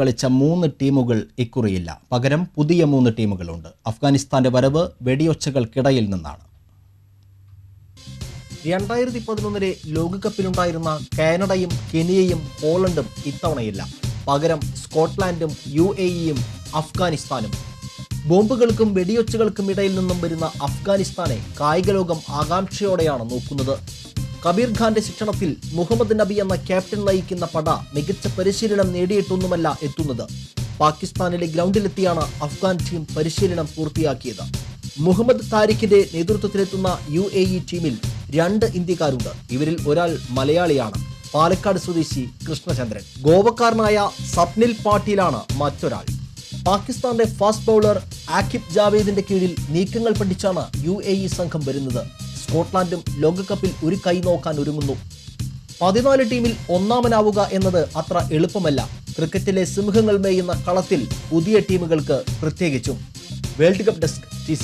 കളിച്ച മൂന്ന് ടീമുകൾ ഇക്കുറിയില്ല. പകരം പുതിയ മൂന്ന് ടീമുകളുണ്ട്. അഫ്ഗാനിസ്ഥാന്റെ വരവ് വെടിയൊച്ചകൾക്കിടയിൽ നിന്നാണ്. രണ്ടായിരത്തി പതിനൊന്നിലെ ലോകകപ്പിലുണ്ടായിരുന്ന കാനഡയും കെനിയയും പോളണ്ടും ഇത്തവണയില്ല. പകരം സ്കോട്ട്ലാൻഡും യു എ ഇയും അഫ്ഗാനിസ്ഥാനും. ബോംബുകൾക്കും വെടിയൊച്ചകൾക്കും ഇടയിൽ നിന്നും വരുന്ന അഫ്ഗാനിസ്ഥാനെ കായിക ലോകം ആകാംക്ഷയോടെയാണ് നോക്കുന്നത്. കബീർ ഖാന്റെ ശിക്ഷണത്തിൽ മുഹമ്മദ് നബി എന്ന ക്യാപ്റ്റൻ നയിക്കുന്ന പട മികച്ച പരിശീലനം നേടിയിട്ടൊന്നുമല്ല എത്തുന്നത്. പാകിസ്ഥാനിലെ ഗ്രൗണ്ടിലെത്തിയാണ് അഫ്ഗാൻ ടീം പരിശീലനം പൂർത്തിയാക്കിയത്. മുഹമ്മദ് താരിഖിന്റെ നേതൃത്വത്തിലെത്തുന്ന യു എ ഇ ടീമിൽ രണ്ട് ഇന്ത്യക്കാരുണ്ട്. ഇവരിൽ ഒരാൾ മലയാളിയാണ്. പാലക്കാട് സ്വദേശി കൃഷ്ണചന്ദ്രൻ. ഗോവക്കാരനായ സപ്നിൽ പാട്ടീലാണ് മറ്റൊരാൾ. പാകിസ്ഥാന്റെ ഫാസ്റ്റ് ബൗളർ ആക്കിബ് ജാവേദിന്റെ കീഴിൽ നീക്കങ്ങൾ പഠിച്ചാണ് യു സംഘം വരുന്നത്. സ്കോട്ട്ലാൻഡും ലോകകപ്പിൽ ഒരു കൈ നോക്കാൻ ഒരുങ്ങുന്നു. പതിനാല് ടീമിൽ ഒന്നാമനാവുക എന്നത് അത്ര എളുപ്പമല്ല. ക്രിക്കറ്റിലെ സിംഹങ്ങൾ മേയുന്ന കളത്തിൽ പുതിയ ടീമുകൾക്ക് പ്രത്യേകിച്ചും. World cup desk T